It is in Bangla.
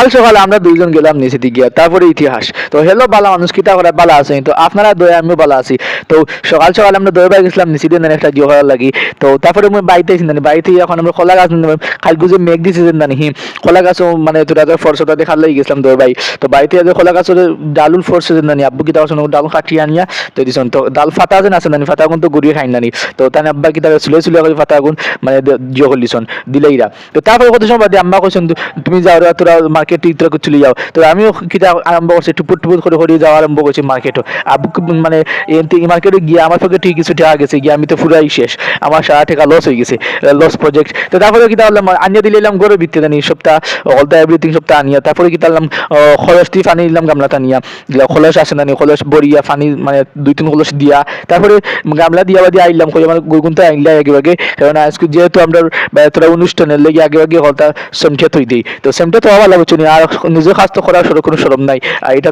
সকাল সকাল আমরা দুইজন গেলাম নিচে গিয়া, তারপরে ইতিহাস। তো হেলো বালা মানুষ, কিতা করে, বালা আছে তো আপনারা দয়া, আমিও বালা আছি। তো সকাল সকাল আমরা দয়া বাই গেছিলাম নিচে দিয়ে একটা জিও করার লাগি। তো তারপরে আমি বাড়িতে এসেছি জানি বাড়িতে এখন আমরা কলা গাছ খাল গুজে মেঘ দিছে যে জানি কলা গাছও মানে তোরা ফরসটা দেখার লাগি গেছিলাম দয়া বাই। তো বাড়িতে যে কলা গাছের ডালুল ফরসে যে জানি আব্বু কিতা ডাল কাটিয়ে আনিয়া তো দিছেন তো ডাল ফাটা যে আছে জানি গুণ তো গুড়িয়ে খাই নানি। তো তাই আব্বা কিতা চুলে চুলে ফাটা গুণ মানে জিও করলিছন দিলেইরা তো তারপরে কত সময় বাদে আম্মা কইছেন তুমি যাও তোরা মার্কেট তোরা চলে যাও। তো আমিও কিতা আরম্ভ করছি, টুপুর টুপুর করে করে যাওয়া আরম্ভ করছি মার্কেটও আব্বু কি- মানে মার্কেটে গিয়ে আমার পক্ষে ঠিক কিছু টাকা গেছে, গিয়ে আমি তো পুরাই শেষ। আমার সারা টাকা লস হয়ে গেছে লস প্রজেক্ট তো তারপরে কিতা বললাম আনিয়া দিলে এলাম গরু ভিত্তি জানি সপ্তাহ অল দ্য এভরিথিং সপ্তাহ আনিয়া। তারপরে কিতা আনলাম খরচ টি ফানি দিলাম গামলাটা নিয়া। দিলা খলস আসে না খলস বড়িয়া ফানি মানে দুই তিন খলস দিয়া। তারপরে গামলা দিয়া বা দিয়ে আইলাম কই আমার গুগুনটা আইলা আগে আগে কারণ আজকে যেহেতু আমরা, বা তোরা অনুষ্ঠানের লেগে আগে আগে হলটা সেমটা থই দিই তো সেমটা তো আবার লাগছে আর কাজ তো করার সরো কোনো সরম নাই। আর এটা